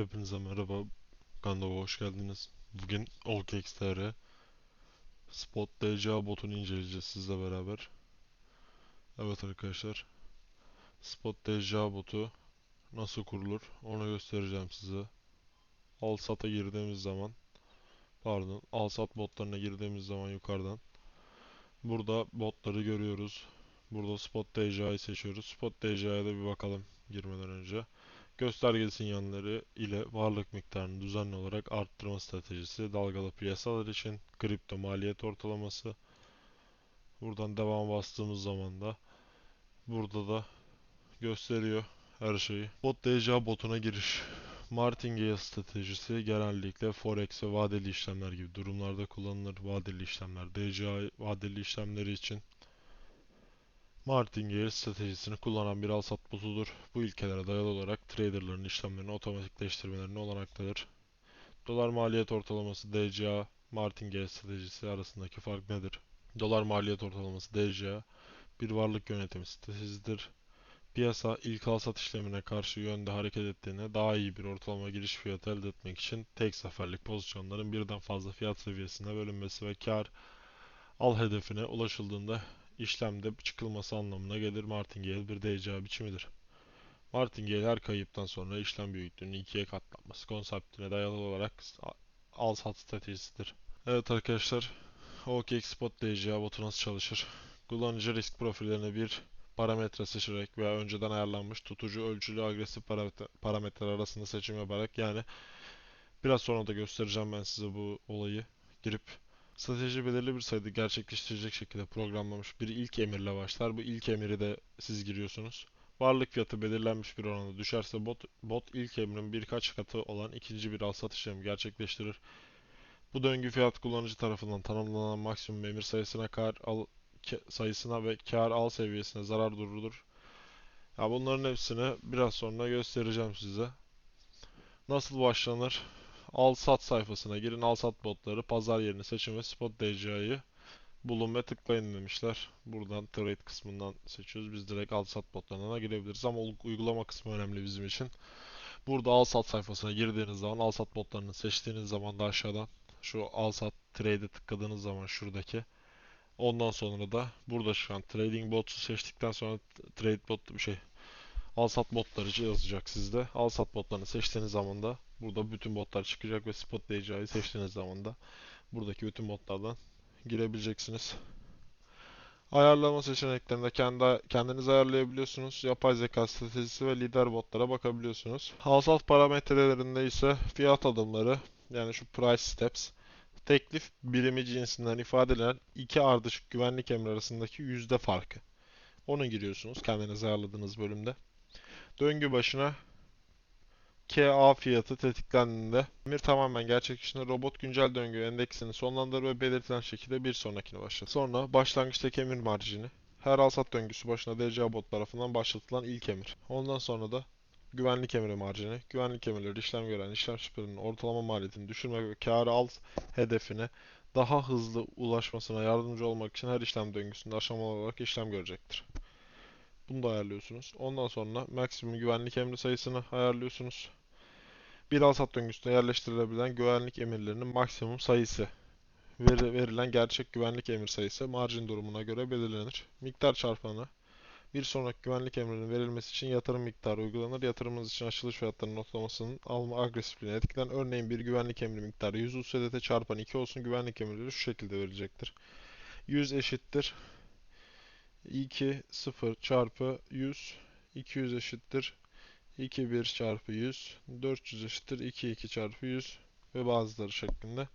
Hepinize merhaba. Kanala hoş geldiniz. Bugün OKXTR Spot DCA botunu inceleyeceğiz sizle beraber. Evet arkadaşlar. Spot DCA botu nasıl kurulur onu göstereceğim size. Alsat'a girdiğimiz zaman pardon Alsat botlarına girdiğimiz zaman yukarıdan burada botları görüyoruz. Burada Spot DCA'yı seçiyoruz. Spot DCA'ya da bir bakalım girmeden önce gösterge sinyalleri ile varlık miktarını düzenli olarak arttırma stratejisi, dalgalı piyasalar için kripto maliyet ortalaması. Buradan devam bastığımız zaman da burada da gösteriyor her şeyi. Bot DCA botuna giriş. Martingale stratejisi genellikle forex ve vadeli işlemler gibi durumlarda kullanılır. Vadeli işlemler, DCA vadeli işlemleri için Martingale stratejisini kullanan bir al-sat botudur. Bu ilkelere dayalı olarak traderların işlemlerini otomatikleştirmelerine olanaktadır. Dolar maliyet ortalaması DCA, Martingale stratejisi arasındaki fark nedir? Dolar maliyet ortalaması DCA bir varlık yönetimi stratejisidir. Piyasa ilk al-sat işlemine karşı yönde hareket ettiğinde daha iyi bir ortalama giriş fiyatı elde etmek için tek seferlik pozisyonların birden fazla fiyat seviyesine bölünmesi ve kar al hedefine ulaşıldığında işlemde çıkılması anlamına gelir. Martingale bir DCA biçimidir. Martingale her kayıptan sonra işlem büyüklüğünün ikiye katlanması konseptine dayalı olarak al sat stratejisidir. Evet arkadaşlar, OKX Spot DCA botu nasıl çalışır? Kullanıcı risk profillerine bir parametre seçerek veya önceden ayarlanmış tutucu ölçülü agresif parametre, parametreler arasında seçim yaparak yani biraz sonra da göstereceğim ben size bu olayı girip Strateji belirli bir sayıda gerçekleştirecek şekilde programlamış bir ilk emirle başlar. Bu ilk emiri de siz giriyorsunuz. Varlık fiyatı belirlenmiş bir oranda düşerse bot, bot ilk emrin birkaç katı olan ikinci bir al-sat işlemi gerçekleştirir. Bu döngü fiyat kullanıcı tarafından tanımlanan maksimum emir sayısına kar al sayısına ve kar al seviyesine zarar durulur. Ya bunların hepsini biraz sonra göstereceğim size. Nasıl başlanır? Al sat sayfasına girin. Al sat botları, pazar yerini seçin ve spot DCA'yı bulun ve tıklayın demişler. Buradan trade kısmından seçiyoruz. Biz direkt al sat botlarına girebiliriz ama uygulama kısmı önemli bizim için. Burada al sat sayfasına girdiğiniz zaman al sat botlarını seçtiğiniz zaman da aşağıdan şu al sat trade'e tıkladığınız zaman şuradaki ondan sonra da burada şu an trading bot'u seçtikten sonra trade bot bir şey al sat botları yazacak sizde. Al sat botlarını seçtiğiniz zaman da burada bütün botlar çıkacak ve spot DJI'yi seçtiğiniz zaman da buradaki bütün botlardan girebileceksiniz. Ayarlama seçeneklerinde kendi, kendiniz ayarlayabiliyorsunuz. Yapay zeka stratejisi ve lider botlara bakabiliyorsunuz. Al sat parametrelerinde ise fiyat adımları yani şu price steps teklif birimi cinsinden ifade edilen iki ardışık güvenlik emri arasındaki yüzde farkı. Onu giriyorsunuz kendiniz ayarladığınız bölümde. Döngü başına KA fiyatı tetiklendiğinde emir tamamen gerçekleştiğinde robot güncel döngü endeksini sonlandırır ve belirtilen şekilde bir sonrakini başlatır. Sonra başlangıçtaki emir marjini her alsat döngüsü başına DCA bot tarafından başlatılan ilk emir. Ondan sonra da güvenlik emri marjini, güvenlik emirleri işlem gören işlem şifrelerinin ortalama maliyetini düşürmek ve karı al hedefine daha hızlı ulaşmasına yardımcı olmak için her işlem döngüsünde aşamalı olarak işlem görecektir. Bunu da ayarlıyorsunuz. Ondan sonra maksimum güvenlik emri sayısını ayarlıyorsunuz. Bir al sat döngüsünde yerleştirilebilen güvenlik emirlerinin maksimum sayısı. Veri, verilen gerçek güvenlik emir sayısı margin durumuna göre belirlenir. Miktar çarpanı bir sonraki güvenlik emrinin verilmesi için yatırım miktarı uygulanır. Yatırımınız için açılış fiyatlarının notlamasının alma agresifliğine etkilen örneğin bir güvenlik emri miktarı 100 USDT çarpan 2 olsun güvenlik emirleri şu şekilde verilecektir. 100 eşittir 2 0 çarpı 100 200 eşittir 2 1 çarpı 100 400 eşittir 2 2 çarpı 100 ve bazıları şeklinde.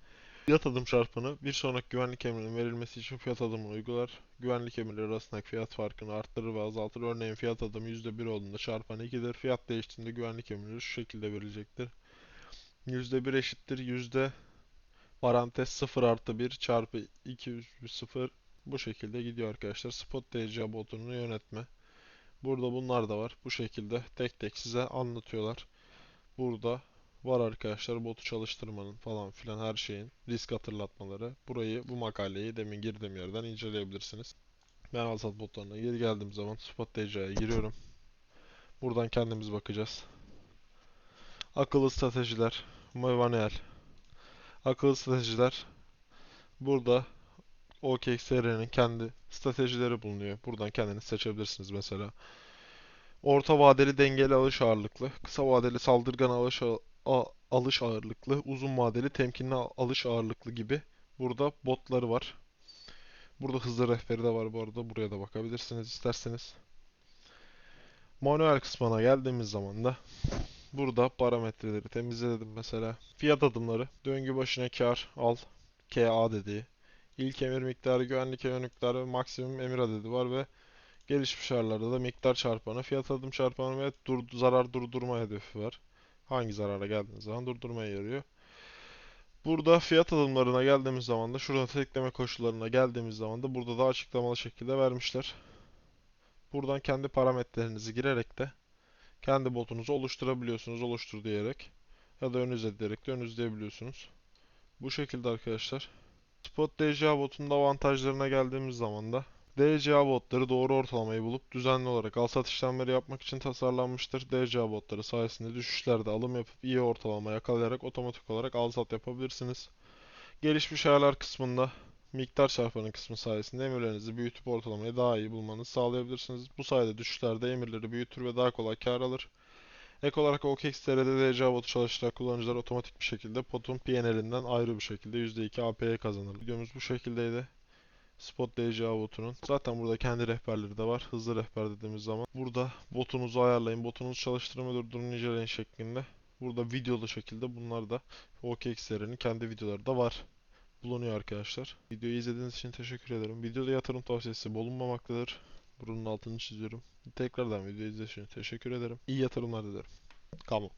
Fiyat adım çarpanı bir sonraki güvenlik emrinin verilmesi için fiyat adımını uygular. Güvenlik emirleri arasındaki fiyat farkını arttırır ve azaltır. Örneğin fiyat adımı %1 olduğunda çarpan 2'dir. Fiyat değiştiğinde güvenlik emirleri şu şekilde verilecektir. %1 eşittir yüzde parantez 0 artı 1 çarpı 2 0 bu şekilde gidiyor arkadaşlar. Spot DC botunu yönetme. Burada bunlar da var. Bu şekilde tek tek size anlatıyorlar. Burada var arkadaşlar botu çalıştırmanın falan filan her şeyin risk hatırlatmaları. Burayı bu makaleyi demin girdiğim yerden inceleyebilirsiniz. Ben Alsat botlarına geri geldiğim zaman Spot DC'ye giriyorum. Buradan kendimiz bakacağız. Akıllı stratejiler, manuel. Akıllı stratejiler. Burada OKXR'nin kendi stratejileri bulunuyor. Buradan kendiniz seçebilirsiniz mesela. Orta vadeli dengeli alış ağırlıklı, kısa vadeli saldırgan alış alış ağırlıklı, uzun vadeli temkinli alış ağırlıklı gibi burada botları var. Burada hızlı rehberi de var bu arada. Buraya da bakabilirsiniz isterseniz. Manuel kısmına geldiğimiz zaman da burada parametreleri temizledim mesela. Fiyat adımları, döngü başına kar al, KA dediği. İlk emir miktarı, güvenlik emir miktarı maksimum emir adedi var ve gelişmiş ayarlarda da miktar çarpanı, fiyat adım çarpanı ve dur, zarar durdurma hedefi var. Hangi zarara geldiğiniz zaman durdurmaya yarıyor. Burada fiyat adımlarına geldiğimiz zaman da şurada tetikleme koşullarına geldiğimiz zaman da burada da açıklamalı şekilde vermişler. Buradan kendi parametrelerinizi girerek de kendi botunuzu oluşturabiliyorsunuz. Oluştur diyerek ya da önünüze diyerek de önünüzleyebiliyorsunuz. Bu şekilde arkadaşlar. Spot DCA botunun avantajlarına geldiğimiz zaman da DCA botları doğru ortalamayı bulup düzenli olarak al sat işlemleri yapmak için tasarlanmıştır. DCA botları sayesinde düşüşlerde alım yapıp iyi ortalama yakalayarak otomatik olarak al sat yapabilirsiniz. Gelişmiş ayarlar kısmında miktar çarpanı kısmı sayesinde emirlerinizi büyütüp ortalamayı daha iyi bulmanızı sağlayabilirsiniz. Bu sayede düşüşlerde emirleri büyütür ve daha kolay kar alır. Ek olarak OKXTR'de DCA botu çalıştıran kullanıcılar otomatik bir şekilde potun PNL'inden ayrı bir şekilde %2 AP'ye kazanır. Videomuz bu şekildeydi. Spot DCA botunun. Zaten burada kendi rehberleri de var. Hızlı rehber dediğimiz zaman. Burada botunuzu ayarlayın. Botunuzu çalıştırma durdurun inceleyin şeklinde. Burada videolu şekilde bunlar da OKXR'nin kendi videoları da var. Bulunuyor arkadaşlar. Videoyu izlediğiniz için teşekkür ederim. Videoda yatırım tavsiyesi bulunmamaktadır. Bunun altını çiziyorum. Tekrardan video izlediğiniz için teşekkür ederim. İyi yatırımlar dilerim. Kamu.